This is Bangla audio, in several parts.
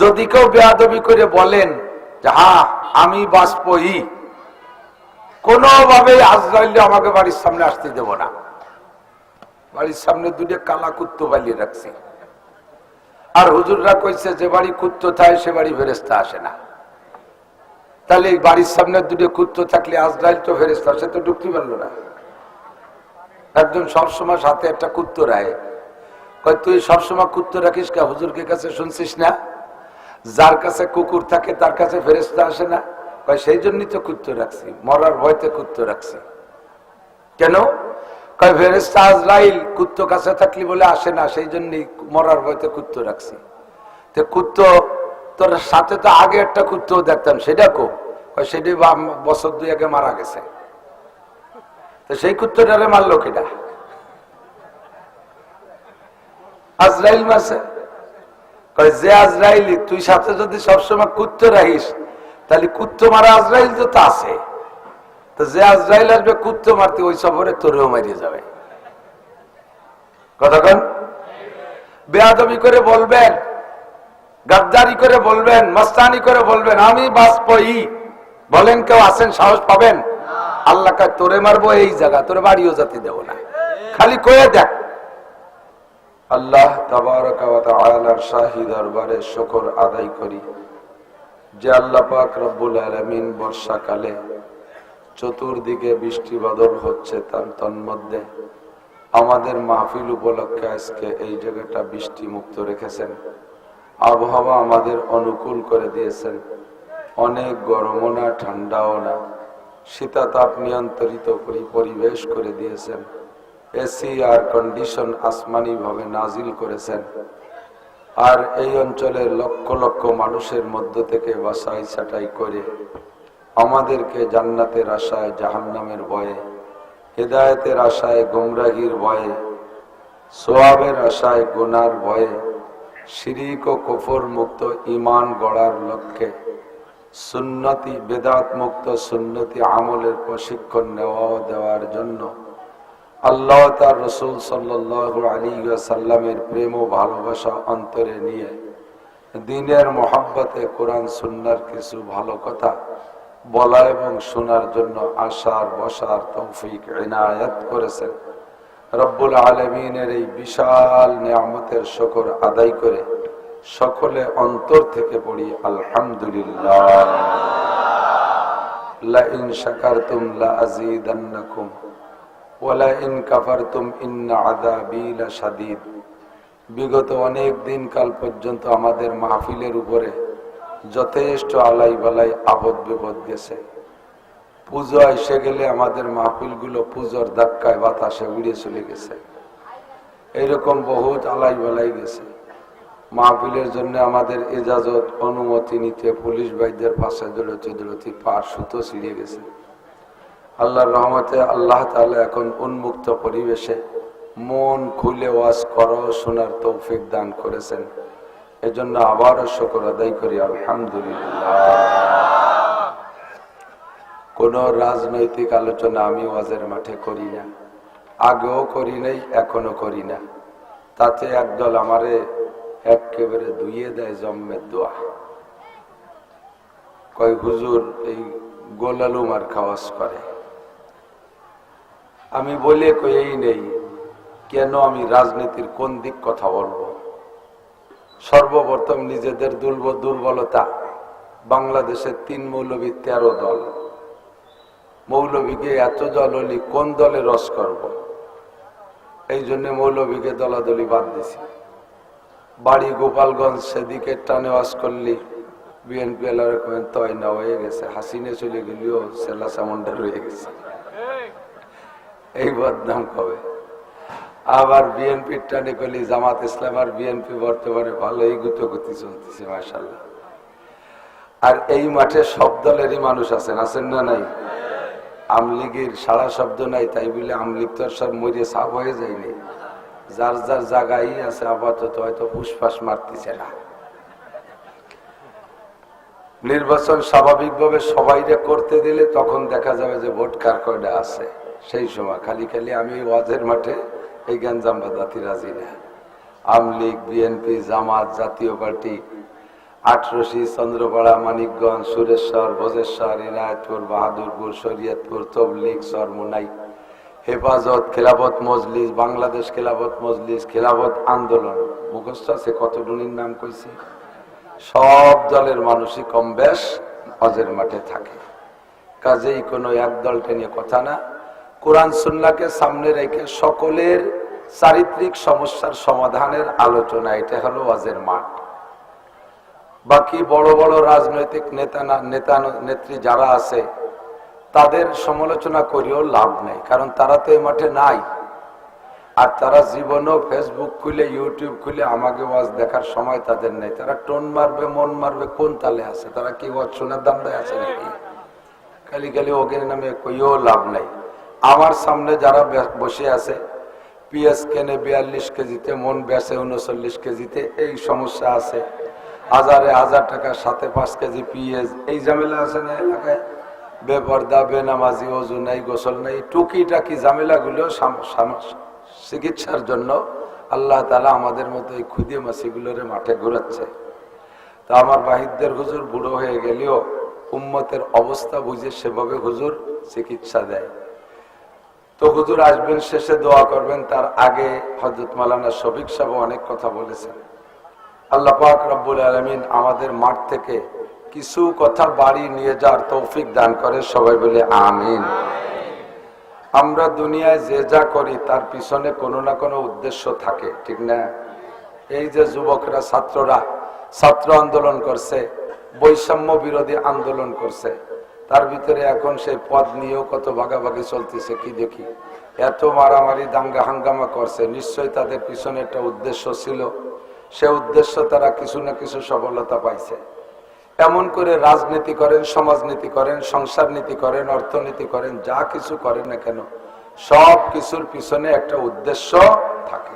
যদি কেউ বেয়াদবি করে বলেন যে হ্যাঁ আমি বাষ্পই কোনোভাবেই আজরাইলে আমাকে বাড়ির সামনে আসতে দেব না। বাড়ির সামনে দুটো কালা কুত্তো বালিয়ে রাখছি। আর হুজুররা কইছে, যে বাড়ি কুত্তো থাকে, সে বাড়ি ফেরেস্তা আসে না। তাহলে এই বাড়ির সামনে দুটো কুত্তো থাকলে আজরাইল তো ফেরেস্তা সে তো ঢুকতে পারল না। একজন সবসময় সাথে একটা কুত্তো রায় কয়, তুই সবসময় কুত্তো রাখিস কে? হুজুরকে কাছে শুনছিস না? যার কাছে কুকুর থাকে, তার কাছে ফেরেস্তা আসে না। কয়, সেই জন্যই তো কুত্তো রাখছি, মরার ভয়তে কুত্তো রাখছি। কেন? কাছে থাকলি বলে আসে না, সেই জন্যই মরার ভয়তে রাখছি। তো কুত্তো, তোর সাথে তো আগে একটা কুত্তো দেখতাম, সেটা কো? সেটি বছর দুই আগে মারা গেছে। তো সেই কুত্তটারে মারলো কিনা আজরাইল মাসে কয় যে আজরাইলি তুই সাথে যদি সবসময় কুত্তো রাখিস তাহলে কুত্তো মারা আজরাইল তো তা আছে। তো যে আজরাইল আসবে কুত্তো মারতে ওই সফরে তোরেও মারিয়ে যাবে। কতক্ষণ বেয়াদবি করে বলবেন গাদ্দারি করে বলবেন মস্তানি করে বলবেন আমি বাষ্পই বলেন কেউ আসেন সাহস পাবেন? আল্লাহ তোরে মারবো এই জায়গা তোরে বাড়িও যাতে দেবো না। খালি কয়ে দেখ আল্লাহ তাবার শাহী দরবারে শকর আদায় করি যে আল্লাহ পাক রব্বুল আলমিন বর্ষাকালে চতুর্দিকে বৃষ্টি বাদল হচ্ছে তার তন্মধ্যে। আমাদের মাহফিল উপলক্ষে আজকে এই জায়গাটা বৃষ্টি মুক্ত রেখেছেন। আবহাওয়া আমাদের অনুকূল করে দিয়েছেন। অনেক গরমও না, ঠান্ডাও না। শীতাতাপ নিয়ন্ত্রিত পরিবেশ করে দিয়েছেন। এসি আর কন্ডিশন আসমানি ভাবে নাজিল করেছেন। আর এই অঞ্চলের লক্ষ লক্ষ মানুষের মধ্য থেকে বাসাই ছাটাই করে আমাদেরকে জান্নাতের আশায়, জাহান্নামের ভয়ে, হেদায়েতের আশায়, গোমরাহির ভয়ে, সোয়াবের আশায়, গুনার ভয়ে, শিরিক ও কফর মুক্ত ইমান গড়ার লক্ষ্যে, সুন্নতি, বেদাত মুক্ত সুন্নতি আমলের প্রশিক্ষণ নেওয়া দেওয়ার জন্য আল্লাহ তার রসুল সাল্লাহ আলী সাল্লামের প্রেম ও ভালোবাসা অন্তরে নিয়ে দিনের মোহাব্বতে কোরআন সুন্নার কিছু ভালো কথা বলা এবং শোনার জন্য আসার বসার তৌফিক এনায়াত করেছেন। রব্বুল আলমিনের এই বিশাল নিয়ামতের শকর আদায় করে সকলে অন্তর থেকে পড়ি, আলহামদুলিল্লাহ। লাইন শাকারতুম লাযীদান্নাকুম ওয়ালা ইন কাফারতুম ইন্না আযাবি লাশাদীদ। বিগত অনেক দিন কাল পর্যন্ত আমাদের মাহফিলের উপরে যথেষ্ট আলাই বালাই আপদ বিপদ গেছে। পুজো এসে গেলে আমাদের মাহফিলগুলো পুজোর ধাক্কায় বাতাসে উড়ে চলে গেছে। এইরকম বহুত আলাই বালাই গেছে। মাহফিলের জন্য আমাদের এজাজত অনুমতি নিতে পুলিশ ভাইদের পাশে দৌড়তে দৌড়তে পা সুতো ছিঁড়ে গেছে। আল্লাহর রহমতে আল্লাহ তাআলা এখন উন্মুক্ত পরিবেশে মন খুলে ওয়াজ করো, শোনার তৌফিক দান করেছেন। এজন্য আবারও শকর আদায় করি, আলহামদুলিল্লাহ। কোন রাজনৈতিক আলোচনা আমি ওয়াজের মাঠে করি না। আগেও করি নাই, এখনও করি না। তাতে একদল আমারে একেবারে ধুইয়ে দেয় জম্মের দোয়া। কয়, হুজুর, এই গোলালুমার খাওয়াজ করে। আমি বলে কই নেই, কেন আমি রাজনীতির কোন দিক কথা বলব? সর্বপ্রথম নিজেদের দুর্বল দুর্বলতা বাংলাদেশের তিন মৌলবী তেরো দল। মৌলবীকে এত দল হলি কোন দলে রস করব। এই জন্য মৌলবীকে দলাদলি বাদ দিছি। বাড়ি গোপালগঞ্জ সেদিকে টানে ওয়াজ করলি, বিএনপি এলাকার তয় না হয়ে গেছে, হাসিনে চলে গেলেও সেলা সামন্ডা রয়ে গেছে। এই বদনাম কবে? আবার বিএনপির টানে করলি জামাত ইসলাম আর বিএনপি বর্তমানে ভালোই গুতগুতি চলতেছে মাসাল্লাহ আর এই মাঠে সব দলেরই মানুষ আছেন আছেন না নাই? আমলিগের সারা শব্দ নাই, তাই বলে আমলিগ তো সব মরিয়ে সাপ হয়ে যায়নি। যার যার জায়গায় আছে, আপাতত হয়তো ফুসফাস মারতেছে না। নির্বাচন স্বাভাবিকভাবে সবাইরে করতে দিলে তখন দেখা যাবে যে ভোট কার কয়টা আছে। সেই সময় খালি খালি আমি ওয়াজের মাঠে এই গ্যাঞ্জাম বাদাতি রাজি না। আমলিগ বিএনপি, জামাত, জাতীয় পার্টি, আটরশি, চন্দ্রপাড়া, মানিকগঞ্জ, সুরেশ্বর, ভোজেশ্বর, ইনায়তপুর, বাহাদুরপুর, শরীয়তপুর, তবলিগ, সরমুনাই, হেফাজত, খেলাফত মজলিস, বাংলাদেশ খেলাফত মজলিস, খেলাফত আন্দোলন। মুখস্থ আছে কতটুনির নাম কইছি? সব দলের মানুষই কম বেশ হজের মাঠে থাকে। কাজেই কোনো এক দলকে নিয়ে কথা না। কোরআন সুন্নাকে সামনে রেখে সকলের চারিত্রিক সমস্যার সমাধানের আলোচনা, এটা হলো ওয়াজের মাঠ। বাকি বড় বড় রাজনৈতিক নেতা নেতা, নেত্রী যারা আছে, তাদের সমালোচনা করিও লাভ নেই, কারণ তারা তো এই মাঠে নাই। আর তারা জীবনও ফেসবুক খুলে ইউটিউব খুলে আমাকে ওয়াজ দেখার সময় তাদের নেই। তারা টোন মারবে, মন মারবে, কোন তালে আছে? তারা কি ওয়াজ শোনার দান্দায় আছে নাকি? খালি খালি ওকে নামে কইও লাভ নাই। আমার সামনে যারা বসে আছে পিএস কেনে বিয়াল্লিশ কেজিতে, মন বেসে উনচল্লিশ কেজিতে, এই সমস্যা আছে। হাজারে হাজার টাকার সাথে পাঁচ কেজি পিএস এই ঝামেলা আছে না এলাকায়? বেপর্দা, বেনামাজি, অজু নাই, গোসল নাই, টুকিটাকি ঝামেলাগুলো চিকিৎসার জন্য আল্লাহ তালা আমাদের মতো এই খুদে মাসিগুলোরে মাঠে ঘুরাচ্ছে। তা আমার বাহিদদের হুজুর বুড়ো হয়ে গেলেও উম্মতের অবস্থা বুঝে সেভাবে হুজুর চিকিৎসা দেয়। তো হুজুর আসবেন, শেষে দোয়া করবেন, তার আগে হজরত মালানা শফিক সাহেব অনেক কথা বলেছেন। আল্লাহ পাক রব্বুল আলমিন আমাদের মাঠ থেকে কিছু কথা বাড়ি নিয়ে যাওয়ার তৌফিক দান করে, সবাই বলে আমিন। আমরা দুনিয়ায় যে যা করি, তার পিছনে কোনো না কোনো উদ্দেশ্য থাকে, ঠিক না? এই যে যুবকরা, ছাত্ররা, ছাত্র আন্দোলন করছে, বৈষম্য বিরোধী আন্দোলন করছে তার ভিতরে এখন সেই পদ নিয়েও কত ভাগাভাগি চলতেছে, কি দেখি? এত মারামারি, দাঙ্গা হাঙ্গামা করছে। নিশ্চয় তাদের পিছনে একটা উদ্দেশ্য ছিল। সে উদ্দেশ্য তারা কিছু না কিছু সফলতা পাইছে। এমন করে রাজনীতি করেন, সমাজনীতি করেন সংসার নীতি করেন, অর্থনীতি করেন, যা কিছু করেন না কেন, সব কিছুর পিছনে একটা উদ্দেশ্য থাকে।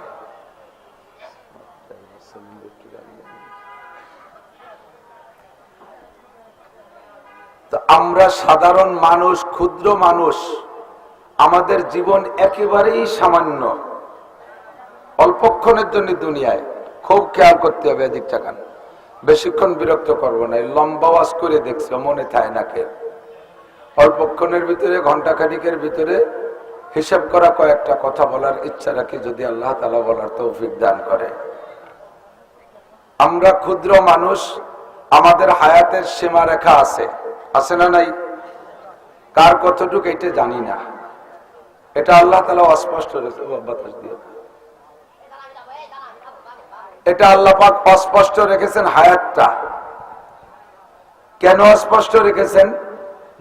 আমরা সাধারণ মানুষ, ক্ষুদ্র মানুষ, আমাদের জীবন একেবারেই সামান্য। অল্পক্ষণের জন্য দুনিয়ায় খুব খেয়াল করতে হবে এদিক টাকান বেশিক্ষণ বিরক্ত করব না লম্বা ওয়াজ করে দেখছি, মনে থাকে না কে অল্পক্ষণের ভিতরে ঘণ্টা খানিকের ভিতরে হিসাব করা কয়েকটা কথা বলার ইচ্ছা রাখি, যদি আল্লাহ তালা বলার তৌফিক দান করে। আমরা ক্ষুদ্র মানুষ, আমাদের হায়াতের সীমা রেখা আছে। আছে না নাই? কার কতটুকু এটা জানি না। এটা আল্লাহ তালা অস্পষ্ট বাতাস দিয়ে। এটা আল্লাহ পাক অস্পষ্ট রেখেছেন হায়াতটা। কেন অস্পষ্ট রেখেছেন?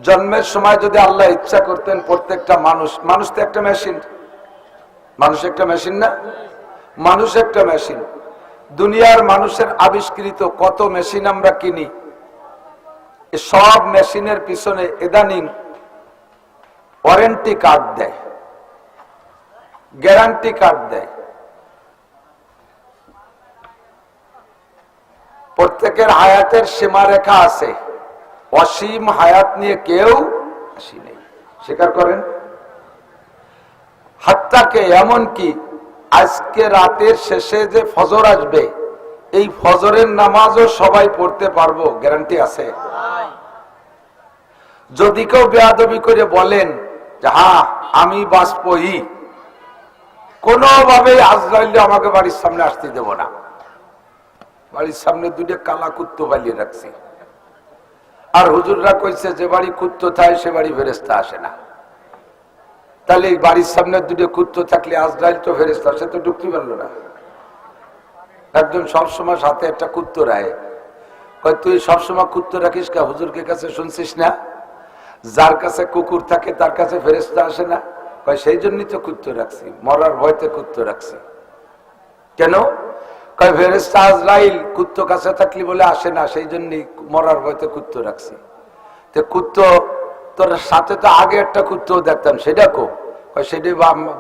জন্মের সময় যদি আল্লাহ ইচ্ছা করতেন প্রত্যেকটা মানুষ মানুষ তো একটা মেশিন। মানুষ একটা মেশিন না? মানুষ একটা মেশিন। দুনিয়ার মানুষের আবিষ্কৃত কত মেশিন আমরা কিনি? সব মেশিনের পিছনে ইদানিং ওয়ারেন্টি কার্ড দেয়, গ্যারান্টি কার্ড দেয়। প্রত্যেকের হায়াতের সীমারেখা আছে। অসীম হায়াত নিয়ে কেউ আসি নেই। স্বীকার করেন? হাত্তাকে এমন কি আজকে রাতের শেষে যে ফজর আসবে, এই ফজরের নামাজও সবাই পড়তে পারব, গ্যারান্টি আছে? যদি কেউ বেয়াদবি করে বলেন যে হ্যাঁ আমি বাঁচবই কোনোভাবে আজরাইলে আমাকে বাড়ির সামনে আসতে দেব না। বাড়ির সামনে দুটো কালা কুত্তো বালিয়ে রাখছি। আর হুজুররা কইছে, যে বাড়ি কুত্তো থাকে, সে বাড়ি ফেরেস্তা আসে না। তাহলে এই বাড়ির সামনে দুটো কুত্তো থাকলে আজরাইল তো ফেরেস্তা সে তো ঢুকতে পারল না। একজন সবসময় সাথে একটা কুত্তো রায়। কয়, তুই সবসময় কুত্তো রাখিস কা? হুজুরকে কাছে শুনছিস না? যার কাছে কুকুর থাকে, তার কাছে ফেরেস্তা আসে না। কয়, সেই জন্যই তো কুত্তো রাখছি, মরার ভয়তে কুত্তো রাখছি। কেন? কয় ফেরেস্তা আজরাইল কুত্তো কাছে থাকলি বলে আসে না, সেই জন্যই মরার ভয়তে কুত্তো রাখছি। তো কুত্তো, তোর সাথে তো আগে একটা কুত্তো দেখতাম, সেটা কো? সেটাই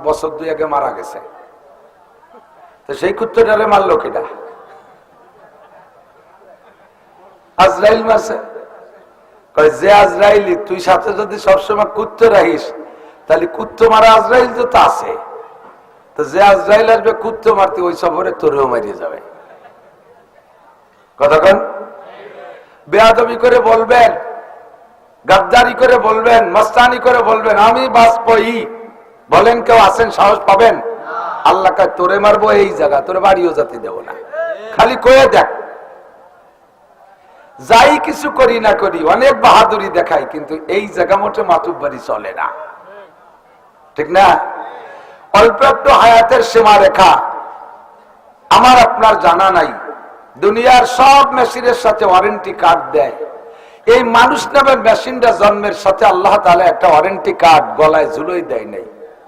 বছর দুই আগে মারা গেছে। তো সেই কুত্তটারে মারলো কিনা আজরাইল মারছে। কয় যে আজরাইলি তুই সাথে যদি সবসময় কুত্তো রাখিস তাহলে কুত্তো মারা আজরাইল তো তা আছে। তো যে আজরাইল আসবে কুত্তো মারতে ওই সফরে তোরেও মারিয়ে যাবে। কতক্ষণ বেয়াদবি করে বলবেন গাদ্দারি করে বলবেন মস্তানি করে বলবেন আমি বাজপয়ী বলেন কেউ আসেন সাহস পাবেন? আল্লাহ তোরে মারবো এই জায়গা তোরে বাড়িও যাতে দেবো না। খালি কয়ে দেখ যাই কিছু করি না করি, অনেক বাহাদুরি দেখাই, কিন্তু এই জায়গা মোটে মাতুব বাড়ি চলে না। ঠিক না? অল্প একটু হায়াতের সীমা রেখা। আমার আপনার জানা নাই, দুনিয়ার সব মেশিনের সাথে ওয়ারেন্টি কার্ড দেয়। এই মানুষ নামের মেশিনটা জন্মের সাথে আল্লাহ তাহলে একটা ওয়ারেন্টি কার্ড গলায় ঝুলোই দেয় নাই,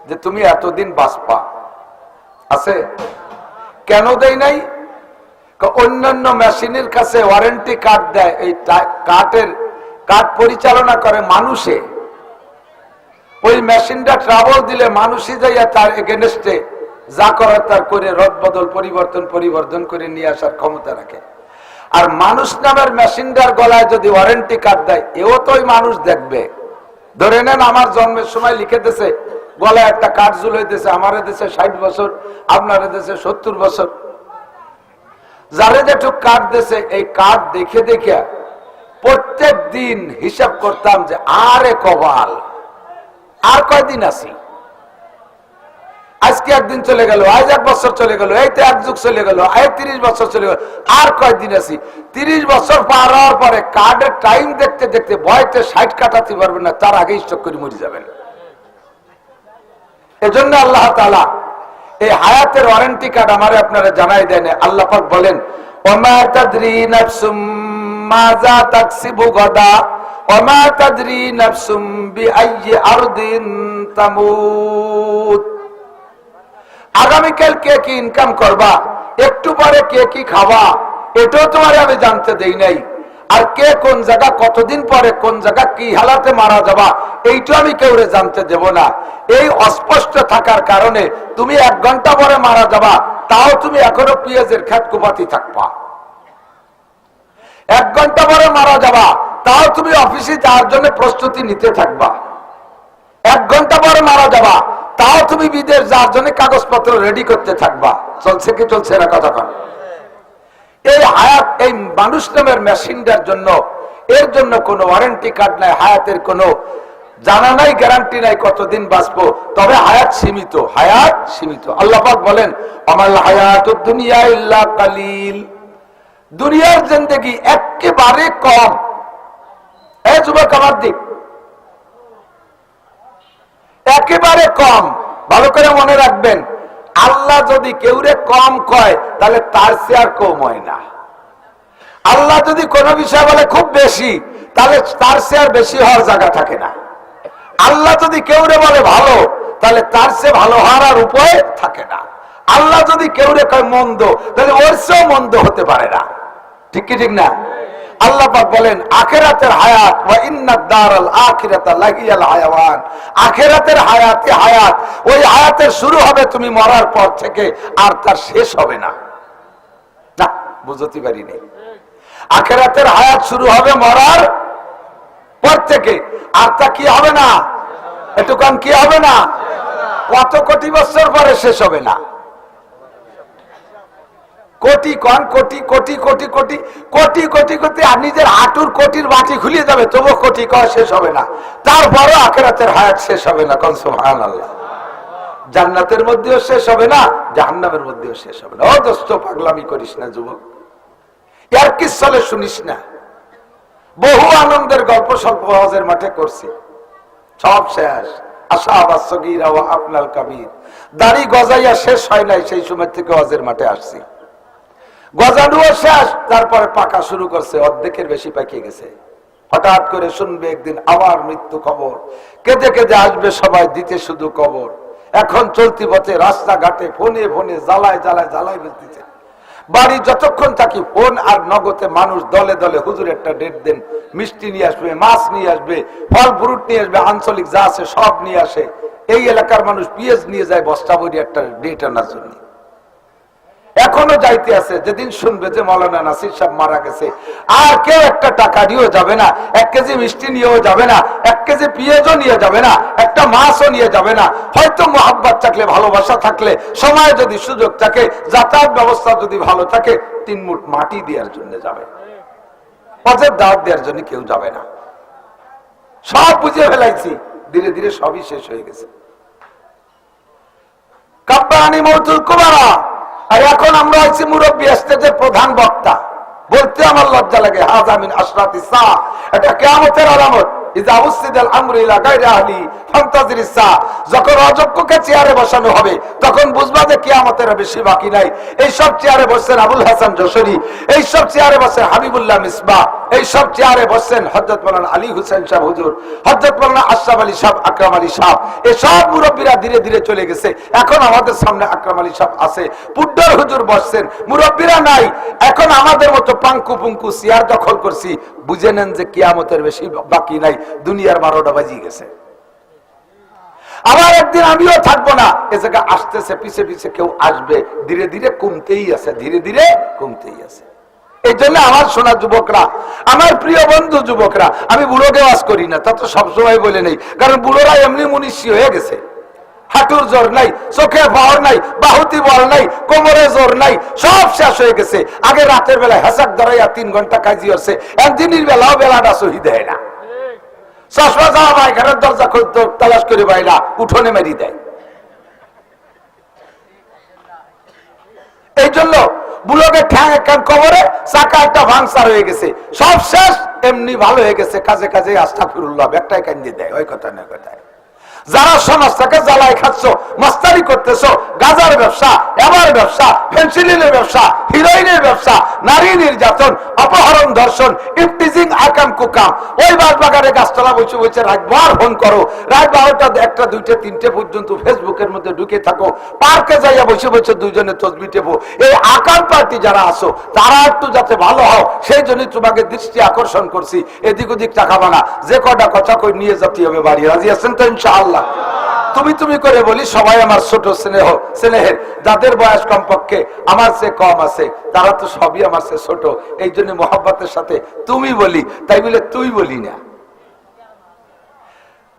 যে তুমি এতদিন বাঁচপা আছে? কেন দেয় নাই? অন্যান্য মেশিনের কাছে ওয়ারেন্টি কার্ড দেয়, এই কার্ডের, কার্ড পরিচালনা করে মানুষে। ওই মেশিনটা ট্রাভেল দিলে মানুষই যাইয়া তার এগেনস্টে যা করার তার করে রদ বদল পরিবর্তন পরিবর্তন করে নিয়ে আসার ক্ষমতা রাখে। আর মানুষ নামের মেশিনটার গলায় যদি ওয়ারেন্টি কার্ড দেয়, এও তো ওই মানুষ দেখবে। ধরে নেন আমার জন্মের সময় লিখে দিছে, গলায় একটা কার্ড ঝুলাইতেছে, আমার দেশে ষাট বছর, আপনার দেশে সত্তর বছর। যারে যেটুক কার্ড দিছে এই কার্ড দেখে দেখে প্রত্যেক দিন হিসাব করতাম যে আরে কবাল আর কয়দিন আছি? আজকে একদিন চলে গেল, আজ এক বছর চলে গেল, এই তো এক যুগ চলে গেল, এই তিরিশ বছর চলে গেল, আর কয়দিন আছি? তিরিশ বছর পার হওয়ার পরে কার্ডের টাইম দেখতে দেখতে বয়তে ষাট কাটাতে পারবেন না, তার আগে স্টক করে মরে যাবেন। এজন্য আল্লাহ তালা এই হায়াতের ওয়ারেন্টি কার্ড আমারে আপনারা জানাই দেন। আল্লাহ পাক বলেন আগামীকাল কে কি ইনকাম করবা? একটু পরে কে কি খাওয়া? এটাও তোমার আমি জানতে দেই নাই। আর কে কোন জায়গা, কতদিন পরে কোন জায়গা, কি হালাতে মারা যাবা, এইটা আমি কেউরে জানতে দেব না। এই অস্পষ্ট থাকার কারণে তুমি এক ঘণ্টা পরে মারা যাবা, তাও তুমি এখনও পিঁয়াজের খেত কুপাতি থাকবা। এক ঘণ্টা পরে মারা যাবা, তাও তুমি অফিসে যাওয়ার জন্য প্রস্তুতি নিতে থাকবা। এক ঘণ্টা পরে মারা যাবা, তাও তুমি বিদেশ যাওয়ার জন্য কাগজপত্র রেডি করতে থাকবা। চলছে কি, চলছে না, কথা কন। এই হায়াত, এই মানুষ নামের মেশিনটার জন্য, এর জন্য কোনো ওয়ারেন্টি কার্ড নাই, হায়াতের কোনো জানা নাই, গ্যারান্টি নাই কতদিন বাঁচবো। তবে হায়াত সীমিত হায়াত সীমিত। আল্লাপাক বলেন আমার হায়াত দুনিয়া ইল্লা কালিল। দুনিয়ার জিন্দগি একেবারে কম। এ যুবক আমার দিক। একেবারে কম। ভালো করে মনে রাখবেন আল্লাহ যদি কেউরে কম কয়, তাহলে তার চেয়ে কম হয় না। আল্লাহ যদি কোনো বিষয় বলে খুব বেশি, তাহলে তার চেয়ে আর বেশি হওয়ার জায়গা থাকে না। আল্লাহ যদি কেউরে বলে ভালো, তাহলে তার সে ভালো হওয়ার আর উপায় থাকে না। আল্লাহ যদি কেউরে কয় মন্দ, তাহলে ওর চেয়েও মন্দ হতে পারে না। ঠিক কি ঠিক না? আল্লাহ পাক বলেন, আখেরাতের হায়াত, ওয়া ইন্নাদ দারাল আখিরাতা লাহিয়াল হায়াওয়ান। আখেরাতের হায়াতে হায়াত, ওই হায়াতের শুরু হবে তুমি মরার পর থেকে, আর তার শেষ হবে না। না, বুঝতে পারি নাই। আখেরাতের হায়াত শুরু হবে মরার পর থেকে, আর তা কি হবে না? একটু কম কি হবে না? কত কোটি বছর পরে শেষ হবে না। কোটি কন, কোটি কোটি কোটি কোটি কোটি কোটি কোটি, আর নিজের হাঁটুর কোটির বাটি খুলিয়ে যাবে তবু কোটি কর শেষ হবে না। তারপরও আখেরাতের হায়াত শেষ হবে না, কন সুবহান আল্লাহ জান্নাতের মধ্যেও শেষ হবে না, জাহান্নামের মধ্যেও শেষ হবে না। ও দোস্ত, পাগলামি করিস না, যুবক। ইয়ার কি চলে শুনিস না। বহু আনন্দের গল্প স্বল্প হজের মাঠে করছি। সব শেষ। আশা আবাস সগীরা ও আপনার কাবির। দাড়ি গজাইয়া শেষ হয় নাই, সেই সময় থেকে হজের মাঠে আসছি। গজানুও শেষ, তারপরে পাকা শুরু করছে, অর্ধেকের বেশি পাকিয়ে গেছে। হঠাৎ করে শুনবে একদিন আবার মৃত্যু খবর কেঁদে কেঁদে আসবে সবাই, দিতে শুধু কবর। এখন চলতি পথে রাস্তাঘাটে ফোনে ফোনে জ্বালায় জ্বালায় জ্বালায় ফেলতেছে। বাড়ি যতক্ষণ থাকি ফোন আর নগদে মানুষ দলে দলে হুজুর একটা ডেট দেন, মিষ্টি নিয়ে আসবে, মাছ নিয়ে আসবে, ফল ফ্রুট নিয়ে আসবে, আঞ্চলিক যা আছে সব নিয়ে আসে। এই এলাকার মানুষ পিএস নিয়ে যায়, বস্তা বই একটা ডেট আনার জন্য। এখনও যাইতে আছে, যেদিন শুনবে যে মৌলানা নাসির সাহেব মারা গেছে। আর কেউ একটা টাকা দিয়েও যাবে না, এক কেজি মিষ্টি নিয়েও যাবে না, এক কেজি পেঁয়াজও নিয়ে যাবে না, একটা মাছও নিয়ে যাবে না। হয়তো মোহাব্বত থাকলে, ভালোবাসা থাকলে, সময় যদি সুযোগ থাকে, যাতায়াত ব্যবস্থা যদি ভালো থাকে, তিন মুঠ মাটি দেওয়ার জন্য যাবে। পথের দাওয়াত দেওয়ার জন্য কেউ যাবে না। সব বুঝে ফেলাইছি, ধীরে ধীরে সবই শেষ হয়ে গেছে। কাব্বানি মৌতুল কুমারা আর এখন আমরা হচ্ছি মুরব্বী স্টেজের প্রধান বক্তা। বলতে আমার লজ্জা লাগে হাজামিন আশরাতি সা, এটা কেয়ামতের আলামত। যখন অযোগ্যকে চেয়ারে বসানো হবে, তখন বুঝবা যে বেশি বাকি নাই। এইসব চেয়ারে হাসান এইসব চেয়ারে বসেন হাবিবুল্লাহ মিসবা এই সব চেয়ারে বসছেন হযরত মাওলানা আলী হোসেন সাহেব হুজুর, হযরত মাওলানা আশরাফ আলী সাহেব, আকরাম আলী সাহেব এই সব মুরব্বীরা ধীরে ধীরে চলে গেছে। এখন আমাদের সামনে আকরাম আলী সাহেব আছে। পুড্ডর হুজুর বসছেন। মুরব্বীরা নাই। এখন আমাদের মতো পাঙ্কু পুঙ্কু চেয়ার দখল করছি। বুঝে নেন যে কিয়ামতের বেশি বাকি নাই। দুনিয়ার বারোটা বাজিয়ে গেছে। আবার একদিন আমিও থাকব না। এ জায়গায় আসতেছে, পিছে পিছে কেউ আসবে। ধীরে ধীরে কমতেই আছে, ধীরে ধীরে কমতেই আছে। এই জন্য আমার শোনা যুবকরা, আমার প্রিয় বন্ধু যুবকরা, আমি বুড়োকে ওয়াজ করি না, তা তো সবসময় বলে নেই, কারণ বুড়োরা এমনি মুনিষি হয়ে গেছে। হাঁটুর জোর নাই, চোখে পাওয়ার নাই, বাহুতি বল নাই, কোমরে জোর নাই, সব শেষ হয়ে গেছে। আগে রাতের বেলায় হেসাক ধরাইয়া তিন ঘণ্টা কাজি হচ্ছে, একদিনের বেলাও বেলাটা সহি দেয় না। চশমা যাওয়া ভাই ঘরের দরজা তালাশ করে বাইরা, উঠোনে মেরি দেয়। এই জন্য বুলকে ঠ্যাং একখান কবরে চাকা একটা ভাংসার হয়ে গেছে। সব শেষ, এমনি ভালো হয়ে গেছে। কাজে কাজে আস্থা ফিরুল্লাহ একটাই কান্দি দেয়, ওই কথা নয় কথায়। যারা সমাজটাকে জ্বালায় খাচ্ছ মাস্তারি করতেছ, গাজার ব্যবসা, এবার ব্যবসা ফেন্সিলিনের ব্যবসা, হিরোইনের ব্যবসা নারী নির্যাতন, অপহরণ, ধর্ষণ ইফটিজিং আকাম, কুকাম। ওই বাগানে গাছতলা বসে বসে রাত বার ফোন করো। রাত বারোটা একটা, দুইটা, তিনটে পর্যন্ত ফেসবুকের মধ্যে ঢুকে থাকো। পার্কে যাইয়া বসে বসে দুইজনে তসবি টেপো। এই আকাম পার্টি যারা আসো তারা একটু যাতে ভালো হও, সেই জন্য তোমাকে দৃষ্টি আকর্ষণ করছি। এদিক ওদিক টাকা বানা যে কটা কথা কই, নিয়ে যাতে হবে বাড়ি। রাজি আছেন তো ইনশাআল্লাহ? তুমি তুমি করে বলি, সবাই আমার ছোট স্নেহ, স্নেহের, যাদের বয়স কমপক্ষে আমার চেয়ে কম আছে, তারা তো সবই আমার চেয়ে ছোট এই জন্য মোহাম্মতের সাথে তুমি বলি, তাই বলে তুই বলি না।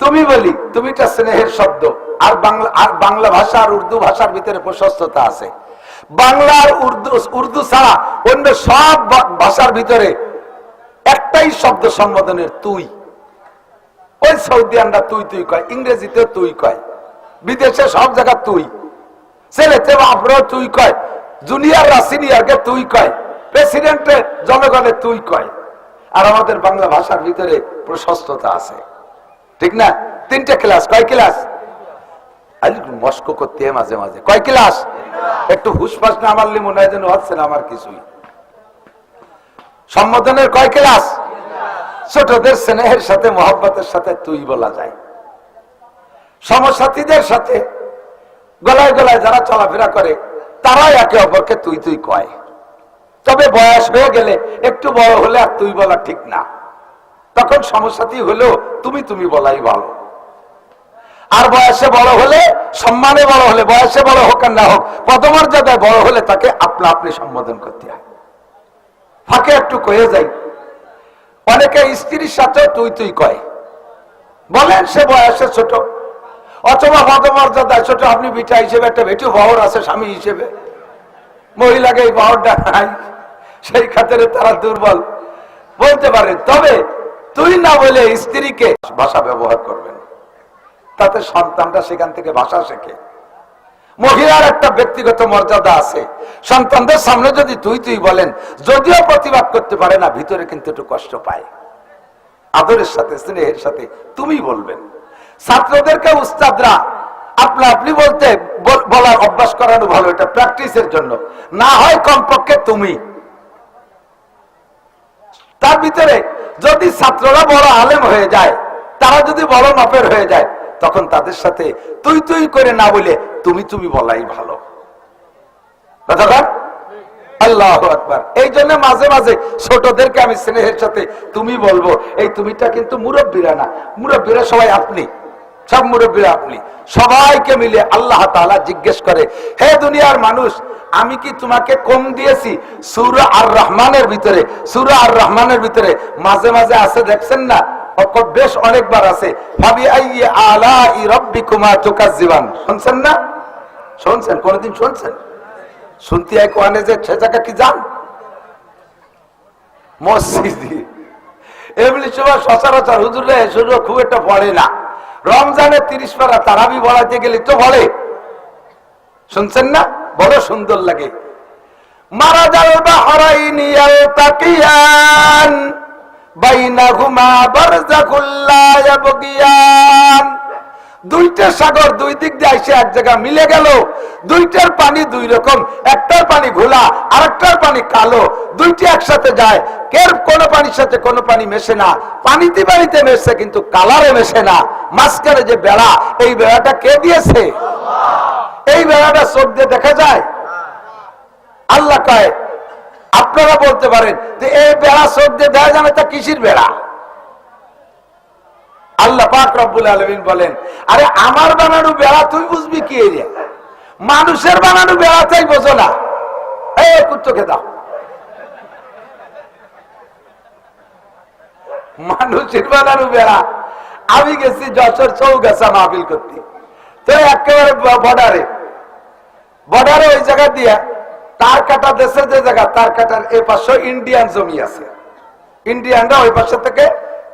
তুমি বলি, তুমিটা স্নেহের শব্দ, আর বাংলা আর বাংলা ভাষা আর উর্দু ভাষার ভিতরে প্রশস্ততা আছে। বাংলা আর উর্দু উর্দু ছাড়া অন্য সব ভাষার ভিতরে একটাই শব্দ সম্বোধনের তুই। ওই সৌদিয়ানরা তুই তুই কয় ইংরেজিতে তুই কয়, বিদেশে সব জায়গা তুই, ছেলেতে বাপরেও তুই কয় জুনিয়ররা সিনিয়রকে তুই কয় প্রেসিডেন্টে জনগণে তুই কয়। আর আমাদের বাংলা ভাষার ভিতরে প্রশস্ততা আছে। ঠিক না? তিনটে ক্লাস কয় ক্লাস মস্ক করতে মাঝে মাঝে। কয় ক্লাস একটু হুসফাস না মারলে মনে হয় যেন হচ্ছে না আমার কিছুই। সম্বোধনের কয় ক্লাস ছোটদের স্নেহের সাথে, মহব্বতের সাথে তুই বলা যায়। সমসাথীদের সাথে গলায় গলায় যারা চলাফেরা করে, তারাই একে অপরকে তুই তুই কয়। তবে বয়স হয়ে গেলে একটু বড় হলে আর তুই বলা ঠিক না। তখন সমসাথী হলেও তুমি তুমি বলাই ভালো। আর বয়সে বড় হলে সম্মানে বড় হলে, বয়সে বড় হোক আর না হোক, পদমর্যাদায় বড় হলে তাকে আপনা আপনি সম্বোধন করতে হয়। ফাঁকে একটু কয়ে যাই অনেকে স্ত্রীর সাথে তুই তুই কয়। বলেন সে বয়সে ছোট। অথবা পদমর্যাদায় ছোট, আপনি বিটা হিসেবে একটা বেটু বহর আছে, স্বামী হিসেবে। মহিলাকে এই বহরটা নাই। সেই খাতিরে তারা দুর্বল। বলতে পারে তবে তুই না বলে স্ত্রীকে ভাষা ব্যবহার করবেন। তাতে সন্তানটা সেখান থেকে ভাষা শেখে। মহিলার একটা ব্যক্তিগত মর্যাদা আছে। সন্তানদের সামনে যদি তুই তুই বলেন, যদিও প্রতিবাদ করতে পারে না, ভিতরে কিন্তু একটু কষ্ট পায়। আদরের সাথে, স্নেহের সাথে তুমি বলবেন। ছাত্রদেরকে উস্তাদরা আপনা আপনি বলতে বলার অভ্যাস করানো ভালো, এটা প্র্যাকটিসের জন্য। না হয় কমপক্ষে তুমি। তার ভিতরে যদি ছাত্ররা বড় আলেম হয়ে যায়, তারা যদি বড় মাপের হয়ে যায়, তখন তাদের সাথে তুই তুই করে না বলে তুমি তুমি বলাই ভালো। আল্লাহ আকবার। এই জন্য মাঝে মাঝে ছোটদেরকে আমি স্নেহের সাথে তুমি বলব, এই তুমিটা কিন্তু মুরব্বীরা না। মুরব্বীরা সবাই আপনি। সব মুরব্বীরা আপনি। সবাইকে মিলে আল্লাহ তাআলা জিজ্ঞেস করে, হে দুনিয়ার মানুষ, আমি কি তোমাকে কম দিয়েছি? সুরা আর রহমানের ভিতরে, সুরা আর রহমানের ভিতরে মাঝে মাঝে আছে, দেখছেন না? বেশ অনেকবার আছে। ভাবি আইয়ে আলা ই রব্বি কুমা তুকাজ্জিবান। শুনছেন না? শুনছেন? কোনদিন শুনছেন? শুনতে হয় কোয়ানে যে সে জায়গা কি যান মসজিদ এমনি সময় সচরাচর হুজুরে শুরু খুব একটা পড়ে না। রমজানে তিরিশ পারা তারাবি বলাতে গেলে তো বলে। শুনছেন না? বড় সুন্দর লাগে। মারা যাল বাহরাইনি ইয়ালতাকিয়ান বাইনাহুমা বারজাখুল লা ইয়াবগিয়ান। দুইটা সাগর দুই দিক দিয়ে এসে এক জায়গা মিলে গেল। দুইটার পানি দুই রকম, একটার পানি ঘোলা, আরেকটার পানি কালো। দুইটি একসাথে যায়, কের কোন পানির সাথে কোন পানি মেশে না। পানিতে পানিতে মেশে কিন্তু কালারে মেশে না। মাঝখানে যে বেড়া, এই বেড়াটা কে দিয়েছে? এই বেড়াটা চোখ দিয়ে দেখা যায়? আল্লাহ কয়, আপনারা বলতে পারেন যে এই বেড়া চোখ দিয়ে দেখা যাবে তা কিসির বেড়া? আল্লাহ পাক রব্বুল আলমিন বলেন, আরে আমার বানানো বেড়া তুই বুঝবি কি রে মানুষের বানানো বেড়াটাই বোঝো না। এই কুত্তকে দাও। মানুষের বানানো বেড়া। আমি গেছি যশোর চৌ চৌগাছা মাহফিল করতে। তো একেবারে বর্ডারে। বর্ডারে ওই জায়গা দিয়া, তার কাটা দেশের যে জায়গা, তার কাটার এ পাশে ইন্ডিয়ান জমি আছে। ইন্ডিয়ানরা ওই পাশে থেকে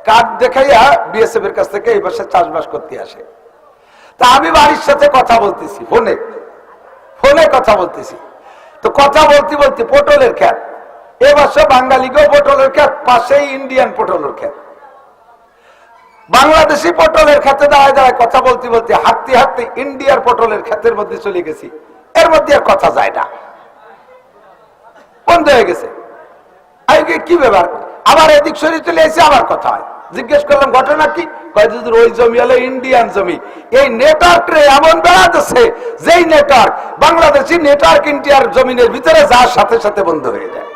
কার্ড দেখাইয়া বিএসএফ এর কাছ থেকে এই পাশে চাষবাস করতে আসে। তা আমি বাড়ির সাথে কথা বলতেছি, ফোনে। ফোনে কথা বলতেছি। তো কথা বলতে বলতে পটলের খ্যাত। এ বছর বাঙালিকেও পটলের খ্যাত, পাশেই ইন্ডিয়ান পটলের খ্যাত। বাংলাদেশি পটলের খেতে দাঁড়ায় দাঁড়ায় কথা বলতে বলতে হাঁটতে হাঁটতে ইন্ডিয়ার পটলের ক্ষেতের মধ্যে চলে গেছি। এর মধ্যে আর কথা যায় না। বন্ধ হয়ে গেছে। কি- ব্যাপার? আবার এদিক সরিয়ে চলে এসে আবার কথা হয়। জিজ্ঞেস করলাম, ঘটনা কি? কয়েকদিন ওই জমি হলো ইন্ডিয়ান জমি। এই নেটওয়ার্ক রে এমন বেড়াতেছে যেই নেটওয়ার্ক বাংলাদেশি নেটওয়ার্ক ইন্ডিয়ার জমিনের ভিতরে যাওয়ার সাথে সাথে বন্ধ হয়ে যায়।